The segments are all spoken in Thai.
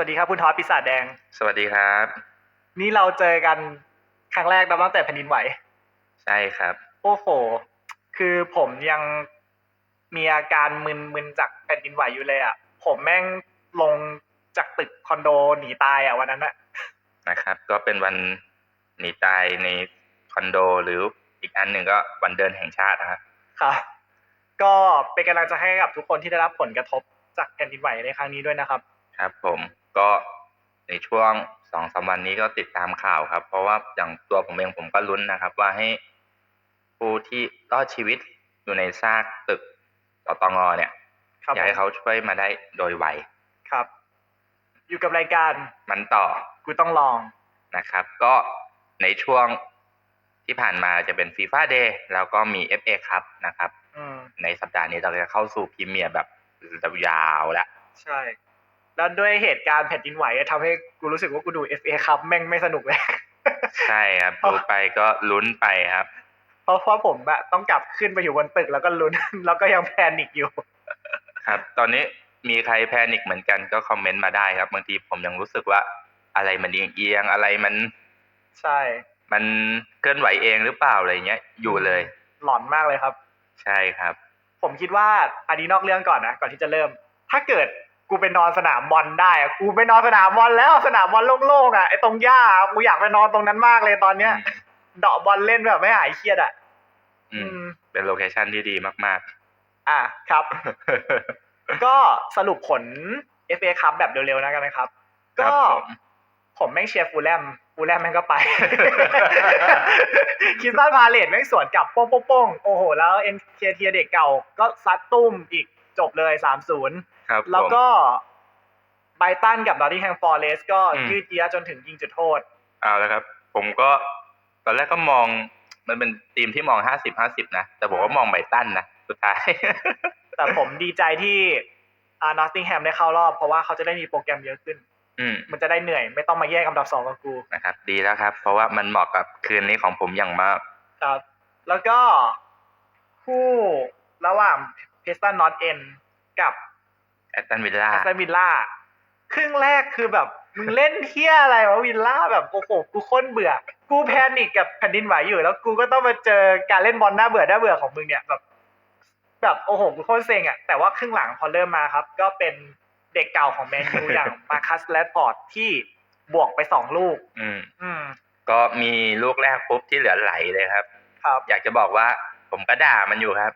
วัสดีครับคุณทอสปีศาจแดง สวัสดีครับ นี่เราเจอกันครั้งแรกนับตั้งแต่แผ่นดินไหว ใช่ครับ โอ้โห คือผมยังมีอาการมึนๆจากแผ่นดินไหวอยู่เลยอะ ผมแม่งลงจากตึกคอนโดหนีตายอะวันนั้นอะนะครับ ก็เป็นวันหนีตายในคอนโดหรืออีกอันหนึ่งก็วันเดินแห่งชาตินะครับค่ะ ก็เป็นกำลังใจให้กับทุกคนที่ได้รับผลกระทบจากแผ่นดินไหวในครั้งนี้ด้วยนะครับ ครับผม ก็ในช่วงสองสามวันนี้ก็ติดตามข่าวครับ เพราะว่าอย่างตัวผมเองผมก็ลุ้นนะครับ ว่าให้ผู้ที่รอดชีวิตอยู่ในซากตึกตตงเนี่ยครับอยากให้เขาช่วยมาได้โดยไวครับ อยู่กับรายการมันต่อกูต้องลองนะครับ ก็ในช่วงที่ผ่านมาจะเป็นฟีฟ่าเดย์แล้วก็มี FA ครับนะครับอืมในสัปดาห์นี้เราจะเข้าสู่พรีเมียร์แบบยาวแล้วใช่ แล้วด้วยเหตุการณ์แผ่นดินไหวอะทำให้กูรู้สึกว่ากูดู FA ครับแม่งไม่สนุกเลยใช่ครับดูไปก็ลุ้นไปครับ เพราะว่าผมอะต้องกลับขึ้นไปอยู่บนตึกแล้วก็ลุ้น แล้วก็ยังแพนิคอยู่ ครับ ตอนนี้มีใครแพนิคเหมือนกันก็คอมเมนต์มาได้ครับบางทีผมยังรู้สึกว่าอะไรมันเอียงเอียงๆอะไรมัน ใช่ มันเคลื่อนไหวเองหรือเปล่าอะไรเงี้ย อยู่เลย หลอนมากเลยครับ ใช่ครับ ผมคิดว่าอันนี้นอกเรื่องก่อนนะก่อนที่จะเริ่ม ถ้าเกิด กูไปนอนสนามบอลได้อะกูไปนอนสนามบอลแล้วสนามบอลโล่งๆอะไอ้ตรงหญ้ากูอยากไปนอนตรงนั้นมากเลยตอนเนี้ยเดาะบอลเล่นแบบไม่หายเครียดอะอืมอืมเป็นโลเคชันที่ดีมากอะครับ ก็สรุปผล FA คัพแบบเร็วๆนะกันนะครับๆครัก็บผมผมแม่งเชียร์ฟูลแลมฟูลแลมแม่งก็ไป คิสตันพาเลตแม่งสวนกลับโป้งโป้งโป้งโอ้โห แล้วเอ็นเคเทียเด็กเก่าก็ซัดตุ้มอีกจบเลยสามศูนย์ ครับแล้วผมก็ไบรตันกับดอ t ที่แฮงฟอร์เรสก็อืมยืดเยื้อจนถึงยิงจุดโทษเอาแล้วครับ ผมก็ตอนแรกก็มองมันเป็นทีมที่มองห้าสิบห้าสิบนะ แต่ผมก็มองไบรตันนะ สุดท้าย แต่ผมดีใจที่อ่านอตติงแฮมได้เข้ารอบ เพราะว่าเขาจะได้มีโปรแกรมเยอะขึ้นอืมมันจะได้เหนื่อย ไม่ต้องมาแย่งอันดับสองกับกูนะครับ ดีแล้วครับ เพราะว่ามันเหมาะกับคืนนี้ของผมอย่างมากครับแล้วก็คู่ระหว่างเพสตันนอตเอ็นกับ แอตตันวิลล่าแอสตันวิลล่าครึ่งแรกคือแบบมึงเล่นเที่ยอะไรวะวิลล่าแบบโอ้โหกูโค้นเบื่อ กูแพนิกกับแผ่นดินไหวอยู่ แล้วกูก็ต้องมาเจอการเล่นบอลน่าเบื่อน่าเบื่อของมึงเนี่ยแบบ แบบโอ้โหกูโคตรเซ็งอะแต่ว่าครึ่งหลังพอเริ่มมาครับ ก็เป็นเด็กเก่าของแมนยูอย่างมาคัสแลดฟอร์ดที่บวกไปสองลูก อืม อืม ก็มีลูกแรกปุ๊บที่เหลือไหลเลยครับ ครับ อยากจะบอกว่า ผมก็ด่ามันอยู่ครับ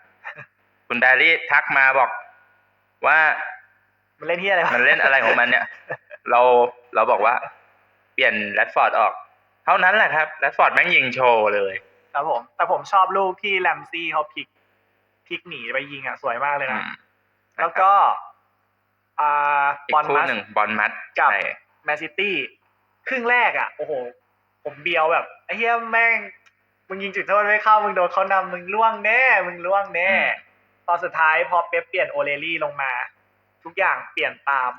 คุณแบรี่ทักมาบอกว่า มันเล่นที่อะไรวะมันเล่นอะไรของมันเนี่ย เราเราบอกว่า เปลี่ยนแรดฟอร์ดออก เท่านั้นแหละครับแรดฟอร์ดแม่งยิงโชว์เลยครับผม แต่ผมชอบลูกที่แรมซี่เขาพลิกพลิกหนีไปยิงอะสวยมากเลยอืนะมแล้วก็อ่าอีบกอลคู่มัสหนึ่งบอลมัดกับใช่แมนซิตี้ครึ่งแรกอะ โอ้โห ผมเบียวแบบไอ้เหี้ยแม่ง มึงยิงจุดโทษไม่เข้า มึงโดนเขานำมึงล่วงแน่ มึงล่วงแน่ ตอนสุดท้ายพอเป๊ปเปลี่ยนโอเลลี่ลงมา ทุกอย่างเปลี่ยนตาม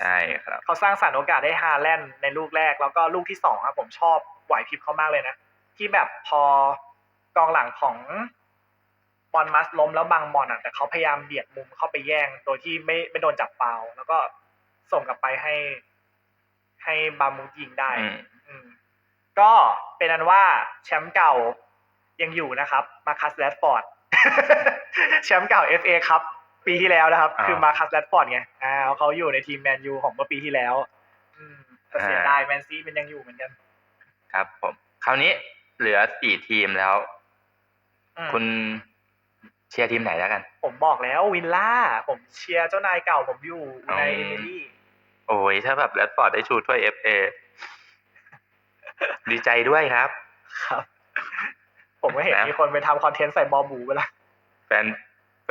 ใช่ครับ เขาสร้างสรรค์โอกาสให้ฮาแลนด์ในลูกแรก แล้วก็ลูกที่สองครับผมชอบไหวพริบเขามากเลยนะ ที่แบบพอกองหลังของบอลมัสล้มแล้วบังบอลอะแต่เขาพยายามเบียดมุมเข้าไปแย่ง โดยที่ไม่ไม่โดนจับฟาวล์แล้วก็ส่งกลับไปให้ ให้บามูดยิงได้อืมอืมก็เป็นอันว่าแชมป์เก่ายังอยู่นะครับ มาคัสแรดฟอร์ด แชมป์เก่า FA ครับ ปีที่แล้วนะครับ อ่า คือมาคัสแรดฟอร์ดไงอ่าเขาอยู่ในทีมแมนยูของเมื่อปีที่แล้วอืมแต่เสียอ่าดายแมนซีมันยังอยู่เหมือนกันครับผมคราวนี้เหลือสี่ทีมแล้ว อืมคุณเชียร์ทีมไหนแล้วกัน ผมบอกแล้ววินล่าผมเชียร์เจ้านายเก่าผมอยู่ในอืเอมมิลี่โอ้ยถ้าแบบแรดฟอร์ดได้ชูถ้วยเอฟเอดีใจด้วยครับ ครับ ผมก็เห็นนะ มีคนไปทำคอนเทนต์ใส่บอลบูไปละ แฟนแฟ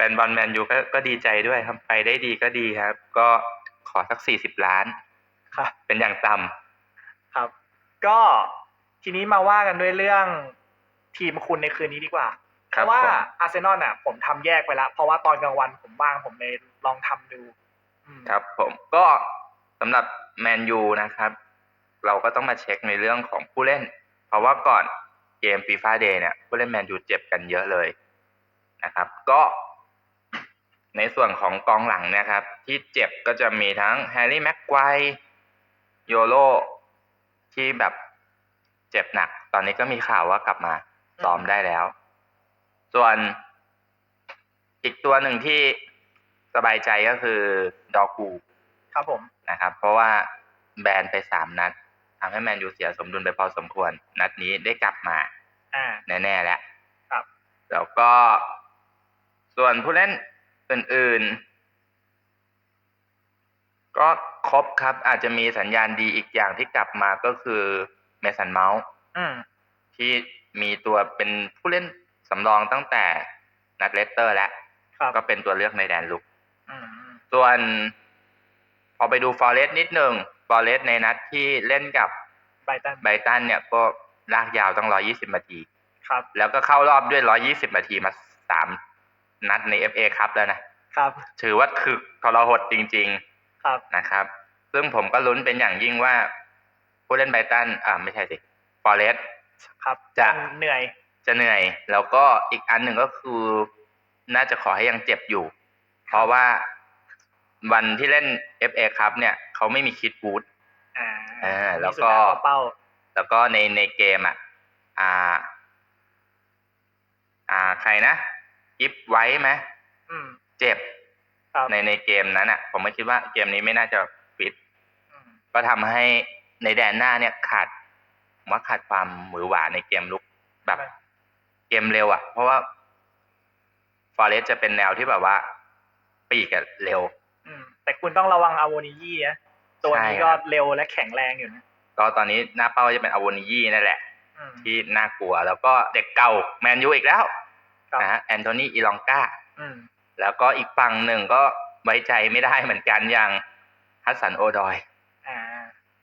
นบอลแมนยูก็ก็ดีใจด้วยครับไปได้ดีก็ดีครับ ก็ขอสักสี่สิบล้านครับ เป็นอย่างต่ครับ ก็ทีนี้มาว่ากันด้วยเรื่องทีมคุณในคืนนี้ดีกว่าำเพครับราะว่าผมอาร์เซนอลน่ะ ผมทำแยกไปแล้วเพราะว่าตอนกลางวันผมว่างผมเลยลองทำดูอืมครับ ผมก็สำหรับแมนยูนะครับ เราก็ต้องมาเช็คในเรื่องของผู้เล่น เพราะว่าก่อนเกมฟีฟ่าเดย์เนี่ยผู้เล่นแมนยูเจ็บกันเยอะเลยนะครับ ก็ ในส่วนของกองหลังเนะครับ ที่เจ็บก็จะมีทั้งแฮร์รี่แม็กไกวร์โยโรที่แบบเจ็บหนัก ตอนนี้ก็มีข่าวว่ากลับมาซ้อมได้แล้ว ส่วนอีกตัวหนึ่งที่สบายใจก็คือดอกูครับผมนะครับ เพราะว่าแบนไปสามนัดทำให้แมนยูเสียสมดุลไปพอสมควร นัดนี้ได้กลับมาอ่าแน่ๆแล้วครับ แล้วก็ส่วนผู้เล่น อื่นๆ ก็ครบครับอาจจะมีสัญญาณดีอีกอย่างที่กลับมาก็คือเมสันเมาส์อืมที่มีตัวเป็นผู้เล่นสำรองตั้งแต่นัดเลสเตอร์ แล้วครับก็เป็นตัวเลือกในแดนลุกอืมอืมส่วนพอไปดูฟอร์เรสนิดหนึ่งฟอร์เรสในนัดที่เล่นกับไบรตันไบรตันเนี่ยก็ลากยาวตั้งร้อยี่สิบนาที ครับ แล้วก็เข้ารอบด้วยร้อยี่สิบนาทีมาสาม นัดใน FA ครับแล้วนะ ครับ ถือว่าคือทรหดจริงครับๆนะครับ ซึ่งผมก็ลุ้นเป็นอย่างยิ่งว่า ผู้เล่นไบรตัน อ่า ไม่ใช่สิฟอร์เรสครับ จะเหนื่อย จะเหนื่อย แล้วก็อีกอันหนึ่งก็คือ น่าจะขอให้ยังเจ็บอยู่ เพราะว่าวันที่เล่น FA ครับเนี่ย เขาไม่มีคิดบูธอ่าอ่าแล้วมีสุดก็ท้ายเป้าแล้วก็ในในเกมอะ อ่า อ่า ใครนะ กิฟไว้ไหมอืม เจ็บครับ ในในเกมนั้นอะ ผมไม่คิดว่าเกมนี้ไม่น่าจะฟิต อืมก็ทำให้ในแดนหน้าเนี่ยขาดผมว่าขาดความหวือหวาในเกมลุกแบบ เกมเร็วอะ เพราะว่าฟอเรสจะเป็นแนวที่แบบว่า ปีกอะเร็ว อืม แต่คุณต้องระวังอโวนิยี่นะตัวนี้ใช่ก็ครับ เร็วและแข็งแรงอยู่นะก็ตอนนี้หน้าเป้าจะเป็นอ w วนิยี่นั่นแหละ อืมที่น่ากลัว แล้วก็เด็กเก่าแมนยูอีกแล้วครับ นะฮะแอนโทนีอีลองกาอืมแล้วก็อีกฝั่งหนึ่งก็ไว้ใจไม่ได้เหมือนกันอย่างฮัสสันโอดอยอ่า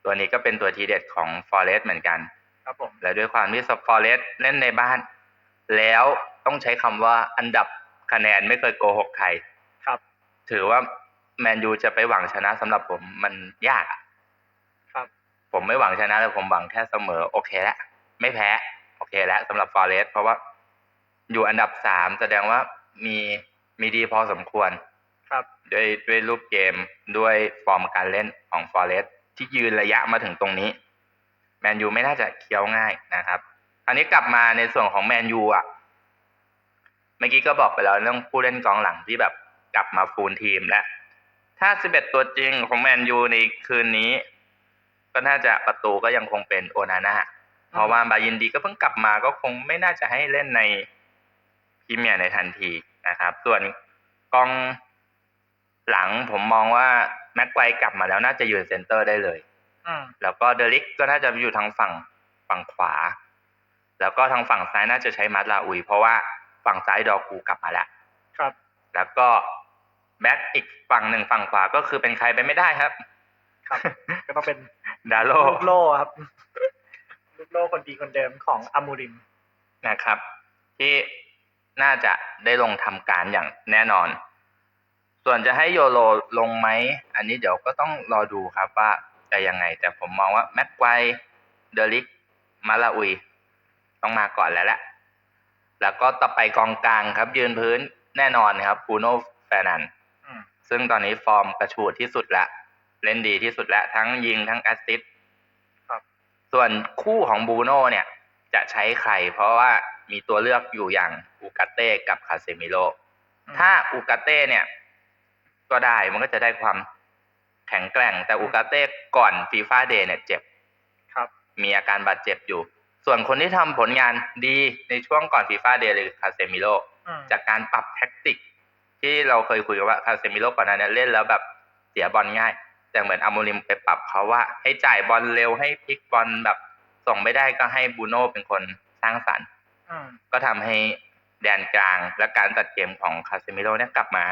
ตัวนี้ก็เป็นตัวทีเด็ดของฟอเรสเหมือนกันครับผมและด้วยความที่สฟอเรสเล่นในบ้าน แล้วต้องใช้คำว่าอันดับคะแนนไม่เคยโกหกใครครับ ถือว่าแมนยูจะไปหวังชนะสำหรับผมมันยากอะครับ ผมไม่หวังชนะแต่ผมหวังแค่เสมอ โอเคแล้วไม่แพ้ โอเคแล้วสำหรับฟอเรสเพราะว่า อยู่อันดับสามแสดงว่ามีมีดีพอสมควร ครับ ด้วยด้วยรูปเกมด้วยฟอร์มการเล่นของฟอเรสที่ยืนระยะมาถึงตรงนี้ แมนยูไม่น่าจะเคี้ยวง่ายนะครับ อันนี้กลับมาในส่วนของแมนยูอะ เมื่อกี้ก็บอกไปแล้วเรื่องผู้เล่นกองหลังที่แบบกลับมาฟูลทีมแล้ว ถ้า 11 ตัวจริงของแมนยูในคืนนี้ ก็น่าจะประตูก็ยังคงเป็นโอนาน่า เพราะว่าบายินดีก็เพิ่งกลับมาก็คงไม่น่าจะให้เล่นใน พรีเมียร์ในทันทีนะครับ ส่วนกองหลังผมมองว่าแม็กไกวกลับมาแล้วน่าจะยืนเซนเตอร์ได้เลยอืมแล้วก็เดลิกก็น่าจะอยู่ทางฝั่งฝั่งขวา แล้วก็ทางฝั่งซ้ายน่าจะใช้มัดลาอุย เพราะว่าฝั่งซ้ายดอกูกลับมาแล้วครับ แล้วก็แบ็คอีกฝั่งหนึ่งฝั่งขวาก็คือเป็นใครไปไม่ได้ครับ ครับ ก็ต้องเป็นดาโลลูกโล่ครับลูกโล่คนดีคนเดิมของอามูริมนะครับ ที่ น่าจะได้ลงทำการอย่างแน่นอน ส่วนจะให้โยโรลงไหม อันนี้เดี๋ยวก็ต้องรอดูครับว่าจะยังไง แต่ผมมองว่าแม็กไกวเดลิก มาลาอุย ต้องมาก่อนแล้วแหละ แล้วก็ต่อไปกองกลางครับ ยืนพื้นแน่นอนครับบูโน่แฟนันอืมซึ่งตอนนี้ฟอร์มกระฉูดที่สุดละ เล่นดีที่สุดละ ทั้งยิงทั้งแอสซิสต์ครับส่วนคู่ของบูโน่เนี่ย จะใช้ใคร เพราะว่า มีตัวเลือกอยู่อย่างอูกาเต้กับคาเซมิโลอืมถ้าอูกาเต้เนี่ย ก็ได้มันก็จะได้ความแข็งแกร่ง แต่อูกาเต้ก่อนฟีฟ่าเดย์เนี่ยเจ็บครับมีอาการบาดเจ็บอยู่ ส่วนคนที่ทำผลงานดีในช่วงก่อนฟีฟ่าเดย์เลยคาเซมิโลอืมจากการปรับแท็กติก ที่เราเคยคุยกันว่าคาเซมิโลก่อนหน้านี้เล่นแล้วแบบเสียบอลง่าย แต่เหมือนอาโมริมไปปรับเขาว่า ให้จ่ายบอลเร็วให้พลิกบอลแบบส่งไม่ได้ก็ให้บูโน่เป็นคนสร้างสรรค์อืม ก็ทำให้แดนกลางและการตัดเกมของคาเซมิโลเนี่ยกลับมา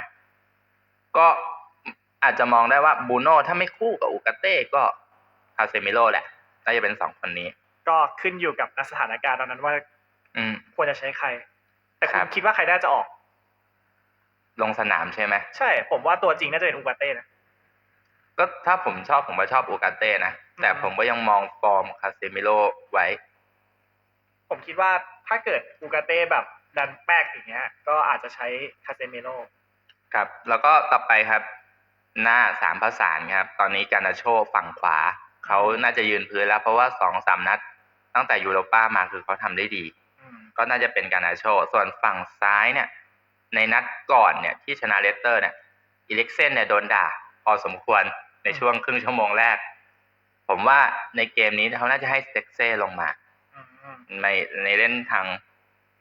ก็อาจจะมองได้ว่าบูโน่ถ้าไม่คู่กับอูกาเต้ก็คาเซมิโลแหละน่าจะเป็นสองคนนี้ ก็ขึ้นอยู่กับสถานการณ์ตอนนั้นว่า อืมควรจะใช้ใคร แต่คุครัณบคิดว่าใครน่าจะออก ลงสนามใช่ไหมใช่ ผมว่าตัวจริงน่าจะเป็นอูกาเต้นะก็ถ้าผมชอบผมก็ชอบอูกาเต้นะแต่อืมผมก็ยังมองฟอร์มคาเซมิโลไว้ ผมคิดว่าถ้าเกิดอูกาเต้แบบดันแป๊กอย่างเงี้ย ก็อาจจะใช้คาเซเมโลครับ แล้วก็ต่อไปครับ หน้าสามประสานครับ ตอนนี้การนาโชฝั่งขวา เขาน่าจะยืนพื้นแล้ว เพราะว่าสองสามนัด ตั้งแต่ยูโรป้ามาคือเขาทำได้ดีอืมก็น่าจะเป็นการนาโชส่วนฝั่งซ้ายเนี่ย ในนัดก่อนเนี่ยที่ชนะเลสเตอร์เนี่ยอีเล็กเซนเนี่ยโดนด่า พอสมควรในช่วงครึ่งชั่วโมงแรก ผมว่าในเกมนี้เขาน่าจะให้สเต็กเซ่ลงมาอืมอืม ในในเล่นทาง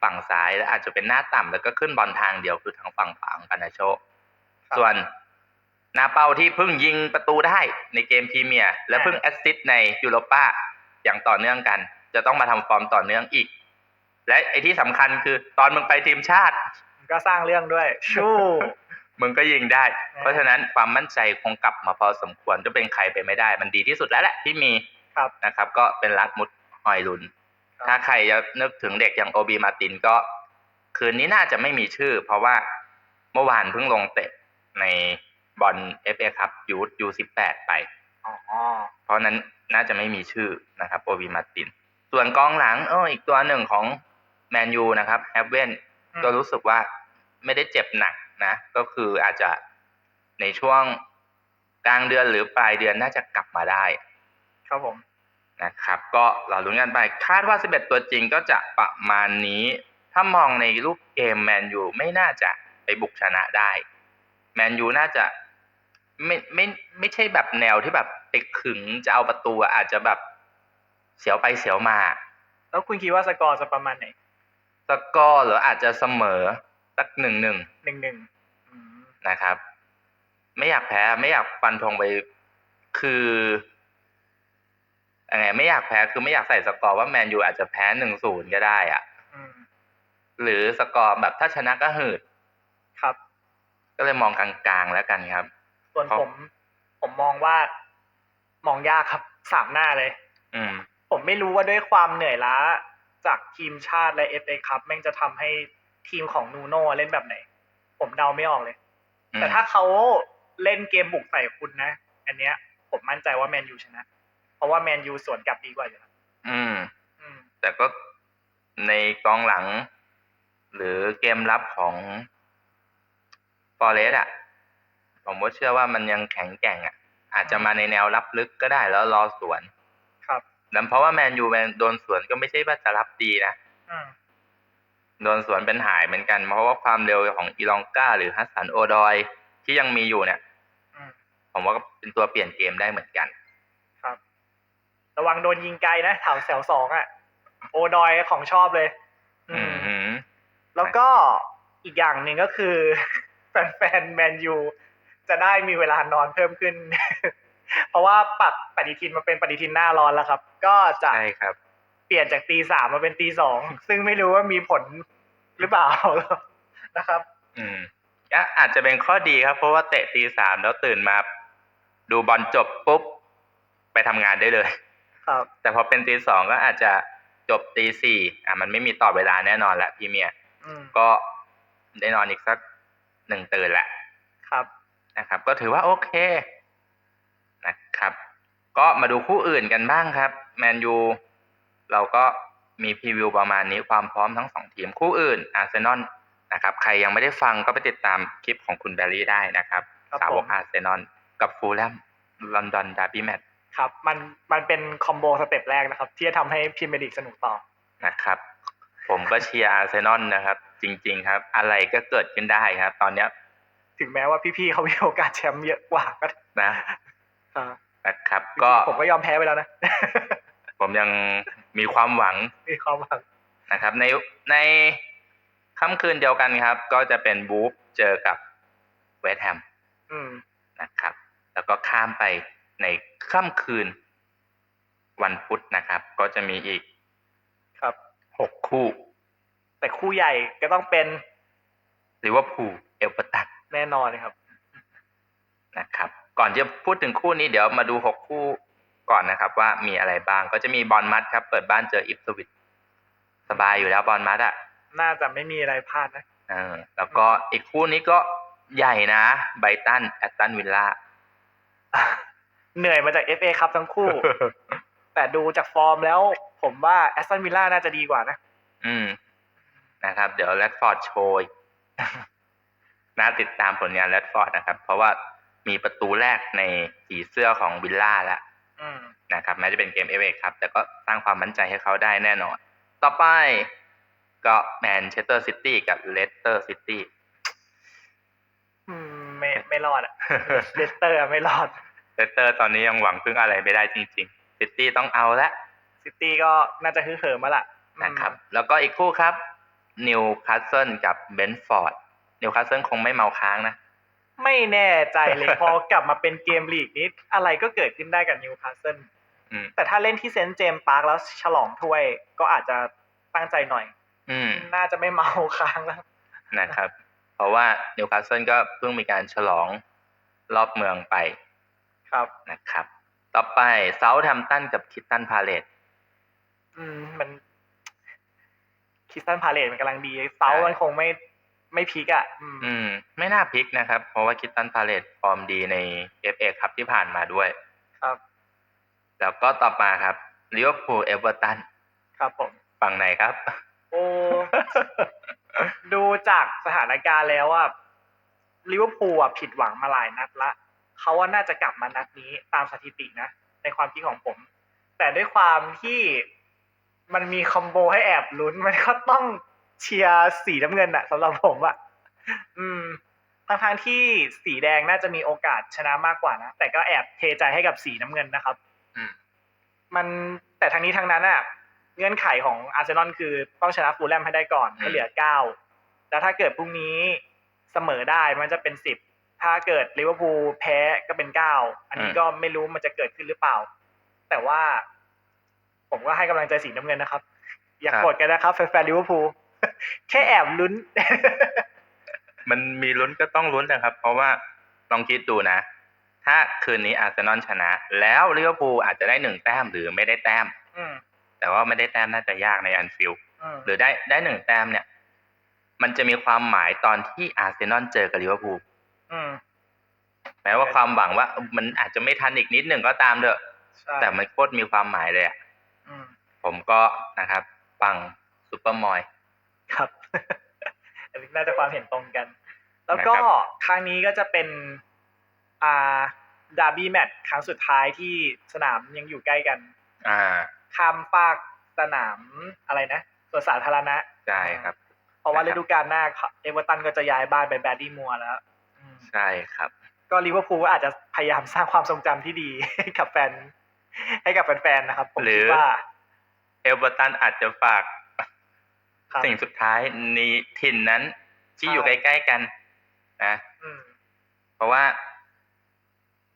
ฝั่งซ้ายแล้วอาจจะเป็นหน้าต่ำแล้วก็ขึ้นบอลทางเดียวคือทางฝั่งขวาของการนาโชครับส่วนหนาเป้าที่เพิ่งยิงประตูได้ในเกมพรีเมียร์และเพิ่งแอสซิสต์ในยูโรป้าอย่างต่อเนื่องกัน จะต้องมาทำฟอร์มต่อเนื่องอีก และไอ้ที่สำคัญคือตอนมึงไปทีมชาติ ก็สร้างเรื่องด้วยชู้มึงก็ยิงได้อ่าเพราะฉะนั้นความมั่นใจคงกลับมาพอสมควรจะเป็นใครไปไม่ได้ มันดีที่สุดแล้วแหละที่มีครับนะครับ ก็เป็นรัดมุดหอยลุนครับ ถ้าใครจะนึกถึงเด็กอย่างโอบีมาตินก็คืนนี้น่าจะไม่มีชื่อ เพราะว่าเมื่อวานเพิ่งลงเตะในบอลเอฟเอคัพยูทยูสิบแปดไปอ๋อเพราะนั้นน่าจะไม่มีชื่อนะครับโอบีมาติน ส่วนกองหลังเอออีกตัวหนึ่งของแมนยูนะครับแฮปเวนอืมก็รู้สึกว่าไม่ได้เจ็บหนักนะ ก็คืออาจจะในช่วงกลางเดือนหรือปลายเดือนน่าจะกลับมาได้ ครับผม นะครับ ก็เราลุ้นกันไปคาดว่า 11 ตัวจริงก็จะประมาณนี้ ถ้ามองในรูปเกมแมนยูไม่น่าจะไปบุกชนะได้แมนยูน่าจะไม่ไม่ไม่ใช่แบบแนวที่แบบไปขึงจะเอาประตูอะอาจจะแบบเสียวไปเสียวมา แล้วคุณคิดว่าสกอร์จะประมาณไหนสกอร์หรืออาจจะเสมอสักหนึ่งหนึ่งหนึ่งหนึ่งอืมนะครับ ไม่อยากแพ้ไม่อยากฟันธงไป คือ ยังไงไม่อยากแพ้คือไม่อยากใส่สกอร์ว่าแมนยูอาจจะแพ้หนึ่งศูนย์ก็ได้อะอืมหรือสกอร์แบบถ้าชนะก็หืด ครับ ก็เลยมองกลางๆแล้วกันครับ ส่วนครับผม ผมมองว่า มองยากครับสามหน้าเลย อืม ผมไม่รู้ว่าด้วยความเหนื่อยล้า จากทีมชาติและเอฟเอคัพแม่งจะทำให้ทีมของนูโน่เล่นแบบไหน ผมเดาไม่ออกเลยอืมแต่ถ้าเขาเล่นเกมบุกใส่คุณนะ อันเนี้ย ผมมั่นใจว่าแมนยูชนะ เพราะว่าแมนยูสวนกลับดีกว่าอยู่แล้วอืม อืม แต่ก็ในกองหลัง หรือเกมรับของฟอเรสอะ ผมก็เชื่อว่ามันยังแข็งแกร่งอะ อาจจะมาในแนวรับลึกก็ได้แล้วรอสวนครับแล้วเพราะว่าแมนยูแมนโดนสวนก็ไม่ใช่ว่าจะรับดีนะอืมโดนสวนเป็นหายเหมือนกัน เพราะว่าความเร็วของอีลองก้า หรือฮัสสันโอดอย ที่ยังมีอยู่เนี่ย อืมผมว่าก็เป็นตัวเปลี่ยนเกมได้เหมือนกันครับ ระวังโดนยิงไกลนะแถวแถวสองอะ โอดอยของชอบเลย อืมหือแล้วก็อีกอย่างหนึ่งก็คือ แฟนๆแมนยูจะได้มีเวลานอนเพิ่มขึ้น เพราะว่าปรับปฏิทินมาเป็นปฏิทินหน้าร้อนแล้วครับ ก็จะใช่ครับ เปลี่ยนจากตีสามมาเป็นตีสองซึ่งไม่รู้ว่ามีผลหรือเปล่านะครับ อืมก็อาจจะเป็นข้อดีครับ เพราะว่าเตะตีสามแล้วตื่นมา ดูบอลจบปุ๊บ ไปทำงานได้เลย ครับ แต่พอเป็นตีสองก็อาจจะจบตีสี่อะมันไม่มีต่อเวลาแน่นอนละพรีเมียร์อืมก็ได้นอนอีกสักหนึ่งตื่นแหละครับนะครับ ก็ถือว่าโอเคนะครับ ก็มาดูคู่อื่นกันบ้างครับ แมนยูเราก็มีพรีวิวประมาณนี้ความพร้อมทั้งสองทีมคู่อื่นอาร์เซนอลนะครับ ใครยังไม่ได้ฟังก็ไปติดตามคลิปของคุณแบร์รี่ได้นะครับครับสาวผกมอาร์เซนอลกับฟูลแลมลอนดอนดาร์บี้แมตช์ ครับ มันมันเป็นคอมโบสเต็ปแรกนะครับ ที่จะทำให้พรีเมียร์ลีกสนุกต่อนะครับ ผมก็เชียร์อาร์เซนอลนะครับ จริง ๆ ครับ อะไรก็เกิดขึ้นได้ครับ ตอนเนี้ยถึงแม้ว่าพี่ๆเขามีโอกาสแชมป์เยอะกว่าก็นะอ่านะครับจริงๆก็ผมก็ยอมแพ้ไปแล้วนะ ผมยังมีความหวังมีความหวังนะครับ ในในค่ำคืนเดียวกันครับ ก็จะเป็นบูฟเจอกับเวสต์แฮมอืมนะครับ แล้วก็ข้ามไป ในค่ำคืนวันพุธนะครับ ก็จะมีอีกครับหกคู่ แต่คู่ใหญ่ก็ต้องเป็นลิเวอร์พูลเอเวอร์ตันแน่นอนนะครับนะครับ ก่อนจะพูดถึงคู่นี้เดี๋ยวมาดูหกคู่ก่อนนะครับ ว่ามีอะไรบ้างก็จะมีบอลมัดครับ เปิดบ้านเจออิฟสวิตสบายอยู่แล้วบอลมัดอะน่าจะไม่มีอะไรพลาดนะเออแล้วก็อีกคู่นี้ก็ใหญ่นะไบรตันแอตตันวิลล่า เหนื่อยมาจาก FA ครับทั้งคู่ แต่ดูจากฟอร์มแล้ว ผมว่าแอสตันวิลล่าน่าจะดีกว่านะ อืม นะครับ เดี๋ยวแรดฟอร์ดโชยน่าติดตามผลงานแรดฟอร์ดนะครับ เพราะว่ามีประตูแรกในสีเสื้อของวิลล่าแล้วอืมนะครับแม้จะเป็นเกมเอเวครับ แต่ก็สร้างความมั่นใจให้เขาได้แน่นอน ต่อไปก็แมนเชสเตอร์ซิตี้กับเลสเตอร์ซิตี้อืมไม่ไม่รอดอะเลสเตอร์อะไม่รอด เลสเตอร์ตอนนี้ยังหวังพึ่งอะไรไม่ได้จริงๆซิตี้ต้องเอาละซิตี้ก็น่าจะคือเหิมมาละอืมนะครับ แล้วก็อีกคู่ครับนิวคาสเซิลกับเบนฟอร์ดนิวคาสเซิลคงไม่เมาค้างนะ ไม่แน่ใจเลยพอกลับมาเป็นเกมลีกนี้อะไรก็เกิดขึ้นได้กับนิวคาสเซิลอืมแต่ถ้าเล่นที่เซนต์เจมส์พาร์คแล้วฉลองถ้วยก็อาจจะตั้งใจหน่อย อืมน่าจะไม่เมาค้างแล้วนะครับ เพราะว่านิวคาสเซิลก็เพิ่งมีการฉลองรอบเมืองไป ครับนะครับ ต่อไปเซาท์แฮมป์ตันกับคิตตันพาเลตอืมมันคิสตันพาเลตมันกำลังดีเซาใช่มันคงไม่ไม่พีกอะอืมอืม ไม่น่าพลิกนะครับ เพราะว่าคิตตันพาเลตฟอร์มดีใน FA ครับที่ผ่านมาด้วย ครับ แล้วก็ต่อมาครับลิเวอร์พูลเอเวอร์ตัน ครับผม ฝั่งไหนครับ โอ้ ดูจากสถานการณ์แล้วอะลิเวอร์พูลอะผิดหวังมาหลายนัดละ เขาว่าน่าจะกลับมานัดนี้ตามสถิตินะ ในความคิดของผม แต่ด้วยความที่มันมีคอมโบให้แอบลุ้น มันก็ต้องเชียร์สีน้ำเงินอะสำหรับผมอะอืมทั้งทางๆที่สีแดงน่าจะมีโอกาสชนะมากกว่านะ แต่ก็แอบเทใจให้กับสีน้ำเงินนะครับอืมมันแต่ทั้งนี้ทั้งนั้นอะเงื่อนไขของอาร์เซนอลคือต้องชนะฟูลแลมให้ได้ก่อนให้เหลือเก้าแล้วถ้าเกิดพรุ่งนี้เสมอได้มันจะเป็นสิบ ถ้าเกิดลิเวอร์พูลแพ้ก็เป็นเก้าอันนี้ก็ไม่รู้มันจะเกิดขึ้นหรือเปล่า แต่ว่า ผมก็ให้กำลังใจสีน้ำเงินนะครับ อย่ากดกันนะครับแฟนๆลิเวอร์พูลแค่แอบลุ้น มันมีลุ้นก็ต้องลุ้นนะครับ เพราะว่าลองคิดดูนะ ถ้าคืนนี้อาร์เซนอลชนะ แล้วลิเวอร์พูลอาจจะได้หนึ่งแต้มหรือไม่ได้แต้มอืมแต่ว่าไม่ได้แต้มน่าจะยากในอันฟิลด์อืมหรือได้ได้หนึ่งแต้มเนี่ย มันจะมีความหมายตอนที่อาร์เซนอลเจอกับลิเวอร์พูล อืมแม้ว่าความหวังว่า มันอาจจะไม่ทันอีกนิดหนึ่งก็ตามเถอะใช่แต่มันโคตรมีความหมายเลยอะอืมผมก็นะครับฟังซูเปอร์มอยครับอันนี้น่าจะความเห็นตรงกัน แล้วก็นะครับครั้งนี้ก็จะเป็นอ่าดาร์บี้แมตช์ครั้งสุดท้ายที่สนามยังอยู่ใกล้กัน อ่าข้ามฟากสนามอะไรนะสวนสาธารณะใช่ครับ เพราะว่านะคฤรับดูกาลหน้าเอเวอร์ตันก็จะย้ายบ้านไปแบดดี้มัวร์แล้วอืม ใช่ครับ ก็ลิเวอร์พูลก็อาจจะพยายามสร้างความทรงจำที่ดีให้กับแฟน ให้กับแฟนๆนะครับผมหรืคิอดว่า เอเวอร์ตันอาจจะฝากครับสิ่งสุดท้ายในถิ่นนั้น ที่อยู่ใช่ใกล้ๆกัน นะอืมเพราะว่า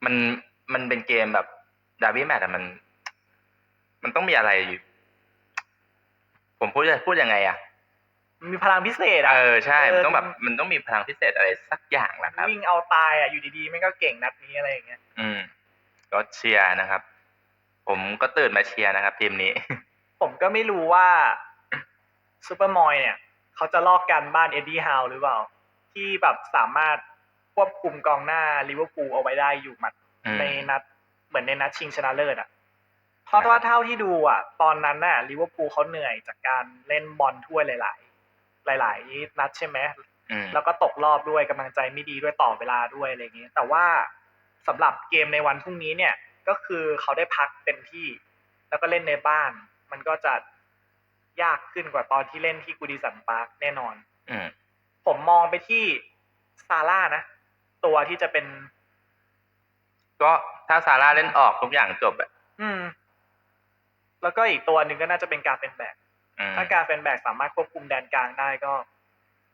มันมันเป็นเกมแบบดาร์บี้แมตช์อะมัน มันต้องมีอะไรอยู่ ผมพูดจะพูดยังไงอะ มีพลังพิเศษอะ เออใช่เออมันต้องแบบมันต้องมีพลังพิเศษอะไรสักอย่างแหละครับ วิ่งเอาตายอะอยู่ดีๆไม่ก็เก่งนัดนี้อะไรอย่างเงี้ย อืม ก็เชียร์นะครับ ผมก็ตื่นมาเชียร์นะครับทีมนี้ ผมก็ไม่รู้ว่าซูเปอร์มอยเนี่ย เขาจะลอกกันบ้านเอ็ดดี้ฮาวหรือเปล่า ที่แบบสามารถควบคุมกองหน้าลิเวอร์พูลเอาไว้ได้อยู่หมัดอืมในนัดเหมือนในนัดชิงชนะเลิศอะเพราะว่าเท่าที่ดูอะ ตอนนั้นน่ะลิเวอร์พูลเขาเหนื่อยจากการเล่นบอลถ้วยหลายๆ หลาย ๆ นัดใช่ไหมอืมแล้วก็ตกรอบด้วยกำลังใจไม่ดีด้วยต่อเวลาด้วยอะไรอย่างเงี้ยแต่ว่าสำหรับเกมในวันพรุ่งนี้เนี่ย ก็คือเขาได้พักเต็มที่ แล้วก็เล่นในบ้าน มันก็จะยากขึ้นกว่าตอนที่เล่นที่กูดิสันปาร์คแน่นอนอืมผมมองไปที่ซาร่านะ ตัวที่จะเป็น ก็ถ้าซาร่าเล่นออกทุกอย่างจบอะอืมแล้วก็อีกตัวหนึ่งก็น่าจะเป็นการเป็นแบกอืม ถ้าการเป็นแบกสามารถควบคุมแดนกลางได้ก็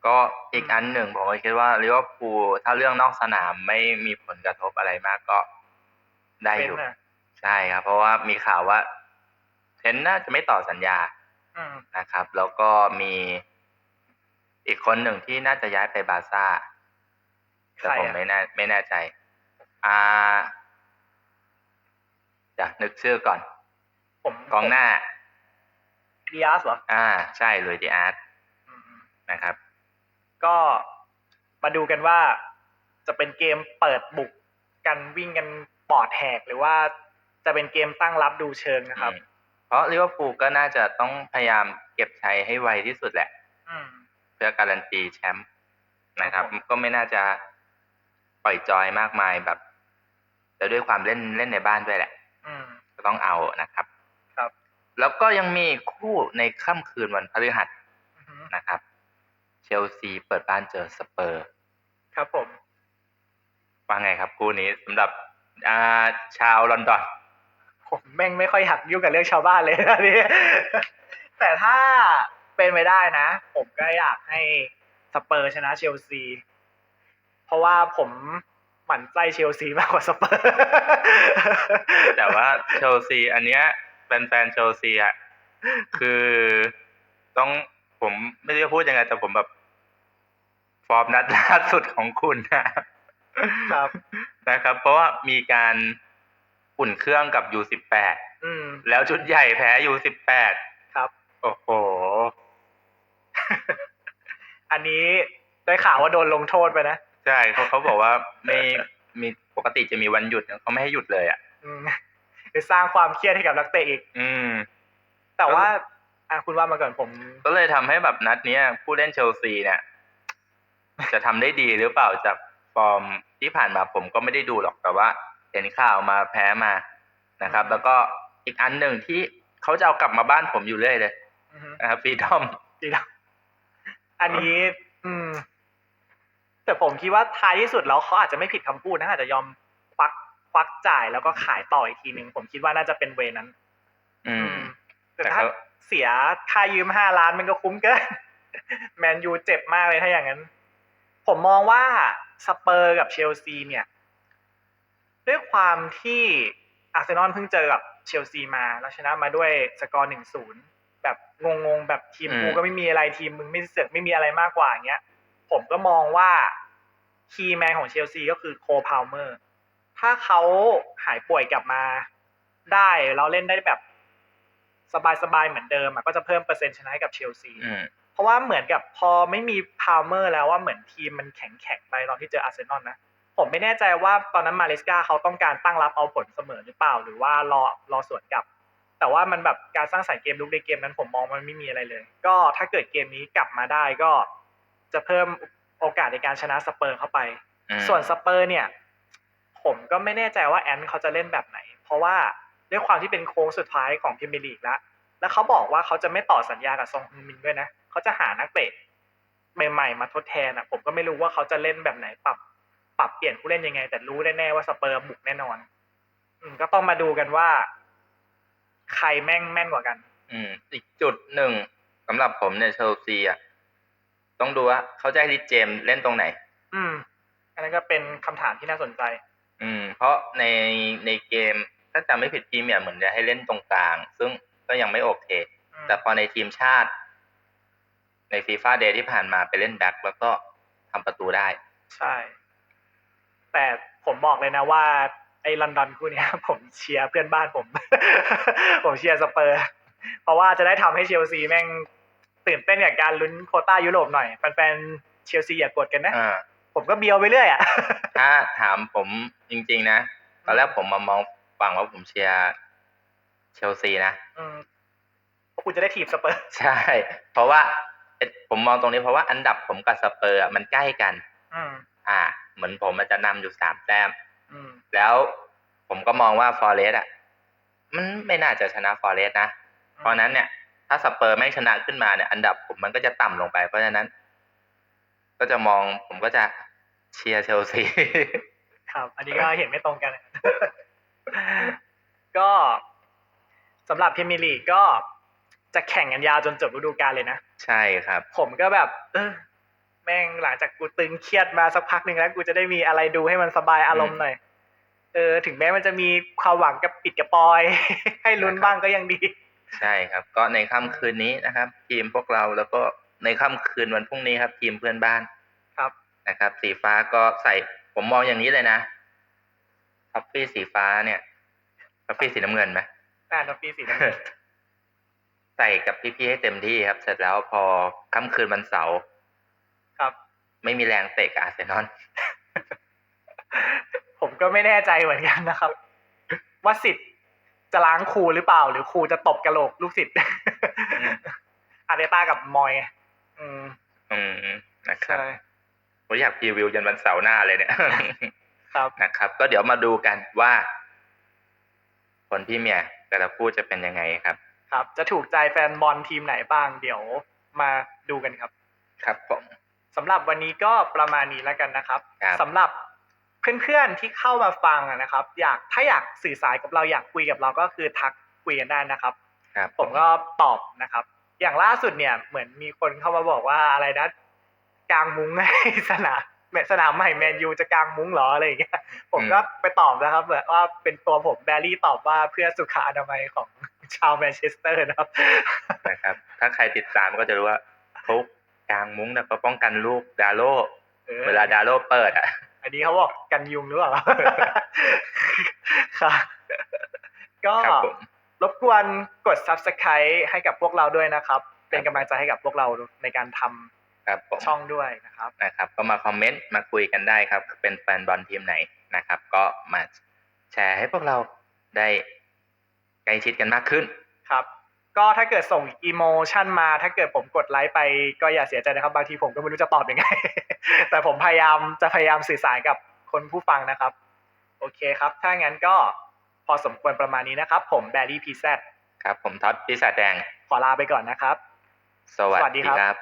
ก็อีกอันหนึ่งผมก็คิดว่าลิเวอร์พูลถ้าเรื่องนอกสนามไม่มีผลกระทบอะไรมากก็ได้เป็อนยู่นะใช่ครับ เพราะว่ามีข่าวว่าเทนน่าจะไม่ต่อสัญญาอืมนะครับ แล้วก็มีอีกคนหนึ่งที่น่าจะย้ายไปบาร์ซ่าแต่ใครผมอะไม่แน่ไม่แน่ใจ อ่าจะนึกชื่อก่อน ผมกองหน้า ดิอาสเหรอ อ่า ใช่ลุยดิอาร์ตอืมนะครับ ก็มาดูกันว่าจะเป็นเกมเปิดบุกกันวิ่งกันปอดแหกหรือว่าจะเป็นเกมตั้งรับดูเชิงนะครับอืมเพราะลิเวอร์พูลก็น่าจะต้องพยายามเก็บชัยให้ไวที่สุดแหละอืมเพื่อการันตีแชมป์นะครับครับผมก็ไม่น่าจะปล่อยจอยมากมายแบบแต่ด้วยความเล่นเล่นในบ้านด้วยแหละอืมต้องเอานะครับครับ แล้วก็ยังมีคู่ในค่ำคืนวันพฤหัสอือฮึนะครับ เชลซีเปิดบ้านเจอสเปอร์ ครับผมว่าไงครับคู่นี้สำหรับอ่าชาวลอนดอนผมแม่งไม่ค่อยอยากยุ่งกับเรื่องชาวบ้านเลยนะนี่แต่ถ้าเป็นไปได้นะ ผมก็อยากให้สเปอร์ชนะเชลซี เพราะว่าผมหมั่นไส้เชลซีมากกว่าสเปอร์ แต่ว่าเชลซีอันเนี้ย แฟนๆเชลซีอะคือต้องผมไม่รู้จะพูดยังไง แต่ผมแบบ ฟอร์มนัดล่าสุดของคุณนะครับนะครับ เพราะว่ามีการอุ่นเครื่องกับ U18 อืมแล้วชุดใหญ่แพ้ U18 ครับ โอ้โห อันนี้ได้ข่าวว่าโดนลงโทษไปนะ ใช่เขาเขาบอกว่าไม่มีปกติจะมีวันหยุดเขาไม่ให้หยุดเลยอะอืม ไปสร้างความเครียดให้กับนักเตะอีก อืม แต่ว่าอะคุณว่ามาก่อนผม ก็เลยทำให้แบบนัดเนี้ยผู้เล่นเชลซีเนี่ย จะทำได้ดีหรือเปล่าจากฟอร์มที่ผ่านมาผมก็ไม่ได้ดูหรอกแต่ว่า เห็นข่าวมาแพ้มานะครับ แล้วก็อีกอันหนึ่งที่เขาจะเอากลับมาบ้านผมอยู่เรื่อยเลยอือฮึ นะครับฟีดอม ดีแล้วอันนี้ อืม แต่ผมคิดว่าท้ายที่สุดแล้วเขาอาจจะไม่ผิดคำพูดนะอาจจะยอม ควักควักจ่ายแล้วก็ขายต่ออีกทีหนึ่งผมคิดว่าน่าจะเป็นเวนั้น อืม แต่แต่ถ้าเขาเสียค่ายืมห้าล้านมันก็คุ้มเกินแมนยูเจ็บมากเลยถ้าอย่างนั้น ผมมองว่าสเปอร์กับเชลซีเนี่ย ด้วยความที่อาร์เซนอลเพิ่งเจอกับเชลซีมา แล้วชนะมาด้วยสกอร์หนึ่งศูนย์แบบงงๆ แบบทีมอืมกูก็ไม่มีอะไรทีมมึงไม่เสือกไม่มีอะไรมากกว่าอย่างเงี้ย ผมก็มองว่าคีย์แมนของเชลซีก็คือโคพาวเมอร์ ถ้าเขาหายป่วยกลับมาได้แล้วเล่นได้แบบสบายๆเหมือนเดิมอะก็จะเพิ่มเปอร์เซ็นต์ชนะให้กับเชลซีอืมเพราะว่าเหมือนกับพอไม่มีพาวเมอร์แล้วว่าเหมือนทีมมันแข็งแข็งๆไปตอนที่เจออาร์เซนอลนะผมไม่แน่ใจว่าตอนนั้นมาเลสกาเขาต้องการตั้งรับเอาผลเสมอหรือเปล่า หรือว่ารอรอสวนกลับ แต่ว่ามันแบบการสร้างสรรค์เกมลุกในเกมนั้นผมมองมันไม่มีอะไรเลย ก็ถ้าเกิดเกมนี้กลับมาได้ก็จะเพิ่มโอกาสในการชนะสเปอร์เข้าไปอืมส่วนสเปอร์เนี่ย ผมก็ไม่แน่ใจว่าแอนเขาจะเล่นแบบไหน เพราะว่าด้วยความที่เป็นโค้งสุดท้ายของพรีเมียร์ลีกแล้วแล้วเขาบอกว่าเขาจะไม่ต่อสัญญากับซองฮึงมินด้วยนะเขาจะหานักเตะใหม่ๆมาทดแทนอะ ผมก็ไม่รู้ว่าเขาจะเล่นแบบไหนปรับ ปรับเปลี่ยนผู้เล่นยังไง แต่รู้แน่ๆว่าสเปอร์บุกแน่นอน อืมก็ต้องมาดูกันว่า ใครแม่งแม่นกว่ากัน อืม อีกจุดหนึ่งสำหรับผมเนี่ยเชลซีอะต้องดูว่าเขาจะให้ลิเจมส์เล่นตรงไหน อืม อันนั้นก็เป็นคำถามที่น่าสนใจ อืม เพราะในในเกมถ้าจำไม่ผิดพรีเมียร์เหมือนจะให้เล่นตรงกลาง ซึ่งก็ยังไม่โอเคอืมแต่พอในทีมชาติ ในฟีฟ่าเดย์ที่ผ่านมาไปเล่นแบ็คแล้วก็ทำประตูได้ ใช่ แต่ผมบอกเลยนะว่า ไอ้ลอนดอนคู่เนี้ยผมเชียร์เพื่อนบ้านผม ผมเชียร์สเปอร์ เพราะว่าจะได้ทำให้เชลซีแม่งตื่นเต้นกับการลุ้นโควต้ายุโรปหน่อยแฟนๆเชลซีอย่ากดกันนะอ่า ผมก็เบียวไปเรื่อยอะ ถ้าถามผมจริง ๆ นะตอนแรกผมมามองฝั่งว่าผมเชียร์เชลซีนะอืมเพราะคุณจะได้ทีมสเปอร์ ใช่ เพราะว่าเอ๊ะผมมองตรงนี้เพราะว่าอันดับผมกับสเปอร์อะมันใกล้กัน อืม อ่า เหมือนผมอาจจะนำอยู่สามแต้ม อืม แล้วผมก็มองว่าฟอร์เรสต์อะ มันไม่น่าจะชนะฟอร์เรสต์นะ เพราะฉะนั้นเนี่ย ถ้าสเปอร์ไม่ชนะขึ้นมาเนี่ย อันดับผมมันก็จะต่ำลงไป เพราะฉะนั้น ก็จะมองผมก็จะเชียร์เชลซีครับ อันนี้ก็เห็นไม่ตรงกัน ก็สำหรับพรีเมียร์ลีกก็จะแข่งกันยาวจนจบฤดูกาลเลยนะ ใช่ครับ ผมก็แบบ เออแม่งหลังจากกูตึงเครียดมาสักพักหนึ่งแล้ว กูจะได้มีอะไรดูให้มันสบายอารมณ์หน่อย เออ ถึงแม้มันจะมีความหวังกับปิดกระปอย ให้ลุ้นบ้างก็ยังดี ใช่ครับ ก็ในค่ำคืนนี้นะครับ ทีมพวกเราแล้วก็ ในค่ำคืนวันพรุ่งนี้ครับ ทีมเพื่อนบ้านครับนะครับ สีฟ้าก็ใส่ผมมองอย่างนี้เลยนะท็อปปี้สีฟ้าเนี่ยท็อปปี้สีน้ำเงินไหมอ่านปีสีน้ำเงินใส่กับพี่ๆให้เต็มที่ครับ เสร็จแล้วพอค่ำคืนวันเสาร์ครับ ไม่มีแรงเตะกับอาร์เซนอลผมก็ไม่แน่ใจเหมือนกันนะครับ ว่าสิทธิ์จะล้างครูหรือเปล่า หรือครูจะตบกระโหลกลูกศิษย์อืมอาร์เตต้ากับมอยไง อืมอืมนะครับใช่ผมอยากพรีวิวยันวันเสาร์หน้าเลยเนี่ย ครับนะครับ ก็เดี๋ยวมาดูกันว่าผคนพี่เมียแต่ละคู่จะเป็นยังไงครับ ครับ จะถูกใจแฟนบอลทีมไหนบ้าง เดี๋ยวมาดูกันครับ ครับผมสำหรับวันนี้ก็ประมาณนี้แล้วกันนะครับครับสำหรับเพื่อนๆที่เข้ามาฟังอะนะครับ อยากถ้าอยากสื่อสารกับเราอยากคุยกับเราก็คือทักคุยกันได้นะครับครับผมก็ตอบนะครับ อย่างล่าสุดเนี่ย เหมือนมีคนเข้ามาบอกว่าอะไรนะกางมุ้งให้สนามสนามใหม่แมนยูจะกางมุ้งเหรออะไรอย่างเงี้ยผมก็ไปตอบนะครับเหมือนว่าเป็นตัวผมแบรี่ตอบว่าเพื่อสุขอนามัยของชาวแมนเชสเตอร์นะครับนะครับ ถ้าใครติดตามก็จะรู้ว่าเขากางมุ้งเนี่ยเขาป้องกันลูกดาโลออเวลาดาโลเปิดอะ อันนี้เขาบอกกันยุงหรือเปล่าครับก็ค รับผมรบกวนกด subscribe ให้กับพวกเราด้วยนะครับ เป็นกำลังใจให้กับพวกเราในการทำครับผมช่องด้วยนะครับ นะครับ ก็มาคอมเมนต์มาคุยกันได้ครับ เป็นแฟนบอลทีมไหนนะครับ ก็มาแชร์ให้พวกเราได้ใกล้ชิดกันมากขึ้น ครับ ก็ถ้าเกิดส่งอีโมชันมา ถ้าเกิดผมกดไลค์ไป ก็อย่าเสียใจนะครับ บางทีผมก็ไม่รู้จะตอบยังไง แต่ผมพยายามจะพยายามสื่อสารกับคนผู้ฟังนะครับ โอเคครับ ถ้างั้นก็ พอสมควรประมาณนี้นะครับ ผมแบรี่พีแซครับ ผมท็อปปีศาจแดง ขอลาไปก่อนนะครับ สวัสสวัสดีดีครับครับ